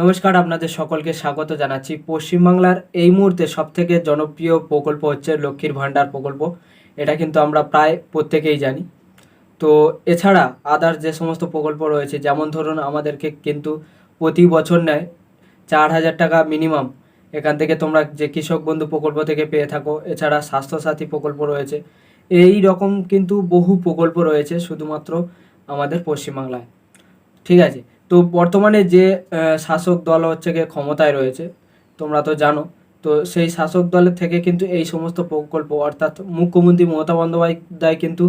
নমস্কার, আপনাদের সকলকে স্বাগত জানাচ্ছি। পশ্চিমবাংলার এই মুহূর্তে সবথেকে জনপ্রিয় প্রকল্প হচ্ছে লক্ষ্মীর ভাণ্ডার প্রকল্প। এটা কিন্তু আমরা প্রায় প্রত্যেকেই জানি। তো এছাড়া আদার যে সমস্ত প্রকল্প রয়েছে, যেমন ধরুন আমাদেরকে কিন্তু প্রতি বছর নেয় চার হাজার টাকা মিনিমাম এখান থেকে তোমরা যে কৃষক বন্ধু প্রকল্প থেকে পেয়ে থাকো। এছাড়া স্বাস্থ্যসাথী প্রকল্প রয়েছে। এই রকম কিন্তু বহু প্রকল্প রয়েছে শুধুমাত্র আমাদের পশ্চিমবাংলায়। ঠিক আছে? তো বর্তমানে যে শাসক দল হচ্ছে গিয়ে ক্ষমতায় রয়েছে, তোমরা তো জানো, তো সেই শাসক দলের থেকে কিন্তু এই সমস্ত প্রকল্প, অর্থাৎ মুখ্যমন্ত্রী মমতা বন্দ্যোপাধ্যায় কিন্তু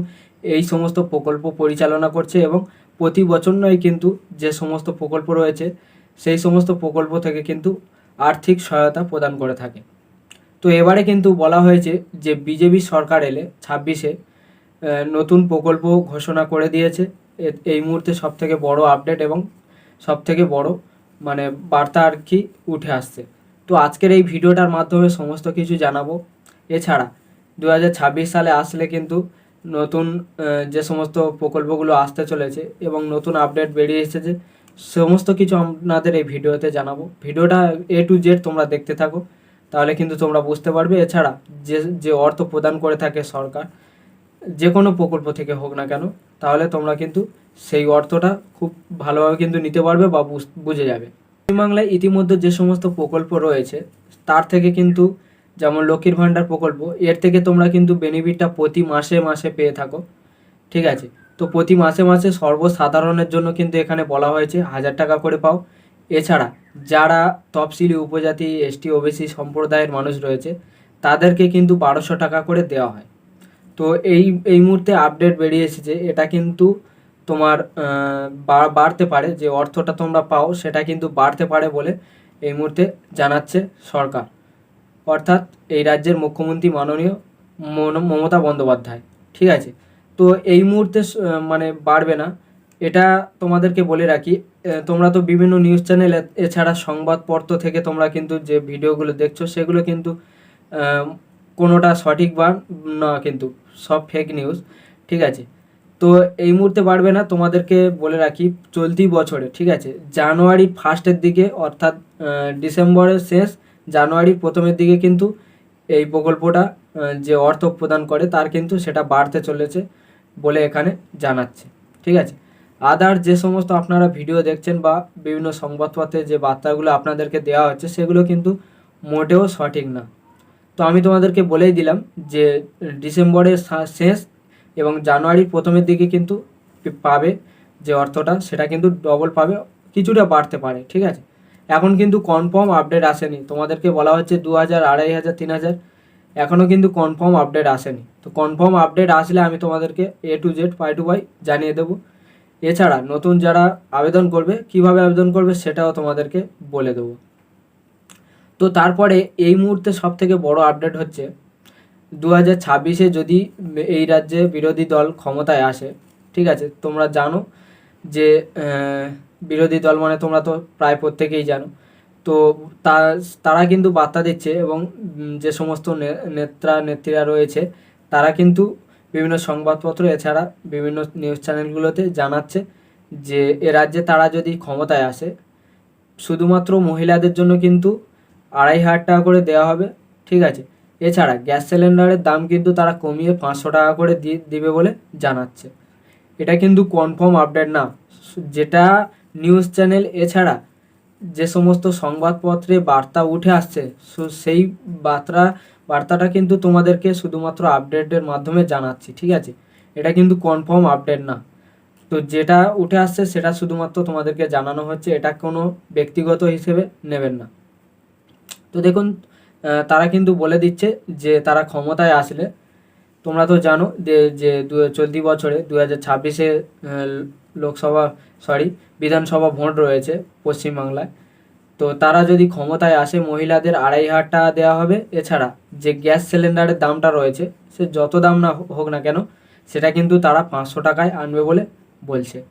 এই সমস্ত প্রকল্প পরিচালনা করছে এবং প্রতি বছর নয় কিন্তু যে সমস্ত প্রকল্প রয়েছে, সেই সমস্ত প্রকল্প থেকে কিন্তু আর্থিক সহায়তা প্রদান করে থাকে। তো এবারে কিন্তু বলা হয়েছে যে, বিজেপি সরকার এলে ছাব্বিশে নতুন প্রকল্প ঘোষণা করে দিয়েছে। এই মুহূর্তে সব থেকে বড় আপডেট এবং সব থেকে বড় মানে বার্তা আর কি উঠে আসছে। তো আজকের এই ভিডিওটার মাধ্যমে সমস্ত কিছু জানাব। এছাড়া দু হাজার ছাব্বিশ সালে আসলে কিন্তু নতুন যে সমস্ত প্রকল্পগুলো আসতে চলেছে এবং নতুন আপডেট বেরিয়ে এসেছে, সমস্ত কিছু আপনাদের এই ভিডিওতে জানাব। ভিডিওটা এ টু জেড তোমরা দেখতে থাকো, তাহলে কিন্তু তোমরা বুঝতে পারবে। এছাড়া যে যে অর্থ প্রদান করে থাকে সরকার, যে কোনো প্রকল্প থেকে হোক না কেন, তাহলে তোমরা কিন্তু সেই অর্থটা খুব ভালোভাবে কিন্তু নিতে পারবে বা বুঝ- যাবে। পশ্চিমবাংলায় ইতিমধ্যে যে সমস্ত প্রকল্প রয়েছে, তার থেকে কিন্তু যেমন লক্ষ্মীর ভাণ্ডার প্রকল্প, এর থেকে তোমরা কিন্তু বেনিফিটটা প্রতি মাসে মাসে পেয়ে থাকো। ঠিক আছে? তো প্রতি মাসে মাসে সর্বসাধারণের জন্য কিন্তু এখানে বলা হয়েছে, হাজার টাকা করে পাও। এছাড়া যারা তফসিলি উপজাতি এসটি ওবিসি সম্প্রদায়ের মানুষ রয়েছে, তাদেরকে কিন্তু বারোশো টাকা করে দেওয়া হয়। তো এই এই মুহূর্তে আপডেট বেরিয়ে এসেছে। এটা কিন্তু তোমার বাড়তে পারে, যে অর্থটা তোমরা পাও সেটা কিন্তু বাড়তে পারে বলে এই মুহূর্তে জানাচ্ছে সরকার। অর্থাৎ এই রাজ্যের মুখ্যমন্ত্রী মাননীয় মন- মমতা বন্দ্যোপাধ্যায়। ঠিক আছে? তো এই মুহূর্তে মানে বাড়বে না। এটা তোমাদেরকে বলে রাখি তোমরা তো বিভিন্ন নিউজ চ্যানেল, এছাড়া সংবাদপত্র থেকে তোমরা কিন্তু যে ভিডিওগুলো দেখছ সেগুলো কিন্তু কোনোটা সঠিক বা না কিন্তু, সব ফেক নিউজ ঠিক আছে? তো এই মুহূর্তে বাড়বে না, তোমাদেরকে বলে রাখি, চলতি বছরে, ঠিক আছে? জানুয়ারি ফার্স্টের দিকে, অর্থাৎ ডিসেম্বরের শেষ, জানুয়ারির প্রথমের দিকে কিন্তু এই প্রকল্পটা যে অর্থ প্রদান করে তার কিন্তু সেটা বাড়তে চলেছে বলে এখানে জানাচ্ছে, ঠিক আছে? আদার যে সমস্ত আপনারা ভিডিও দেখছেন বা বিভিন্ন সংবাদপত্রে যে বার্তাগুলো আপনাদেরকে দেওয়া হচ্ছে, সেগুলো কিন্তু মোটেও সঠিক না। তো আমি তোমাদেরকে বলেই দিলাম যে ডিসেম্বরের শেষ এবং জানুয়ারির প্রথমের দিকে কিন্তু পাবে যে অর্থটা, সেটা কিন্তু ডবল পাবে, কিছুটা বাড়তে পারে, ঠিক আছে? এখন কিন্তু কনফার্ম আপডেট আসেনি। তোমাদেরকে বলা হচ্ছে দু হাজার, আড়াই হাজার, তিন হাজার। এখনও কিন্তু কনফার্ম আপডেট আসেনি। তো কনফার্ম আপডেট আসলে আমি তোমাদেরকে এ টু জেড পাই টু পাই জানিয়ে দেবো। এছাড়া নতুন যারা আবেদন করবে, কীভাবে আবেদন করবে সেটাও তোমাদেরকে বলে দেবো। তো তারপরে এই মুহূর্তে সব থেকে বড় আপডেট হচ্ছে দু হাজার ছাব্বিশে যদি এই রাজ্যে বিরোধী দল ক্ষমতায় আসে, ঠিক আছে? তোমরা জানো যে বিরোধী দল মানে তোমরা তো প্রায় প্রত্যেকেই জানো। তো তারা কিন্তু বার্তা দিচ্ছে এবং যে সমস্ত নেত্রা, নেত্রীরা রয়েছে, তারা কিন্তু বিভিন্ন সংবাদপত্র, এছাড়া বিভিন্ন নিউজ চ্যানেলগুলোতে জানাচ্ছে যে, এ রাজ্যে তারা যদি ক্ষমতায় আসে, শুধুমাত্র মহিলাদের জন্য কিন্তু আড়াই হাজার টাকা করে দেওয়া হবে, ঠিক আছে? এছাড়া গ্যাস সিলিন্ডারের দাম কিন্তু তারা কমিয়ে পাঁচশো টাকা করে দিয়ে দিবে বলে জানাচ্ছে। এটা কিন্তু কনফার্ম আপডেট না। যেটা নিউজ চ্যানেল এছাড়া যে সমস্ত সংবাদপত্রে বার্তা উঠে আসছে সেই বার্তা, বার্তাটা কিন্তু তোমাদেরকে শুধুমাত্র আপডেটের মাধ্যমে জানাচ্ছি, ঠিক আছে? এটা কিন্তু কনফার্ম আপডেট না। তো যেটা উঠে আসছে সেটা শুধুমাত্র তোমাদেরকে জানানো হচ্ছে, এটা কোনো ব্যক্তিগত হিসেবে নেবেন না। তো দেখুন তারা কিন্তু বলে দিচ্ছে যে তারা ক্ষমতায় আসলে। তোমরা তো জানো যে যে দু- চলতি বছরে দু হাজার ছাব্বিশে লোকসভা সরি বিধানসভা ভোট রয়েছে পশ্চিমবাংলায়। তো তারা যদি ক্ষমতায় আসে, মহিলাদের আড়াই হাজার টাকা দেওয়া হবে। এছাড়া যে গ্যাস সিলিন্ডারের দামটা রয়েছে, সে যত দাম না হোক না কেন, সেটা কিন্তু তারা পাঁচশো টাকায় আনবে বলে বলছে।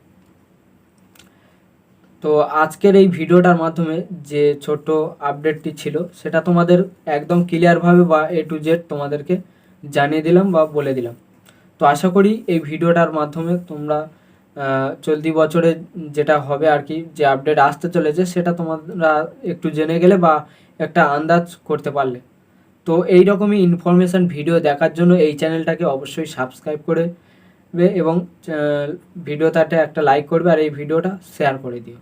তো আজকের এই ভিডিওটার মাধ্যমে যে ছোট্ট আপডেটটি ছিল, সেটা তোমাদের একদম ক্লিয়ারভাবে বা এ টু জেড তোমাদেরকে জানিয়ে দিলাম বা বলে দিলাম। তো আশা করি এই ভিডিওটার মাধ্যমে তোমরা চলতি বছরে যেটা হবে আর কি, যে আপডেট আসতে চলেছে, সেটা তোমরা একটু জেনে গেলে বা একটা আন্দাজ করতে পারলে। তো এই রকমই ইনফরমেশান ভিডিও দেখার জন্য এই চ্যানেলটাকে অবশ্যই সাবস্ক্রাইব করে এবং ভিডিওটাতে একটা লাইক করবে আর এই ভিডিওটা শেয়ার করে দিও।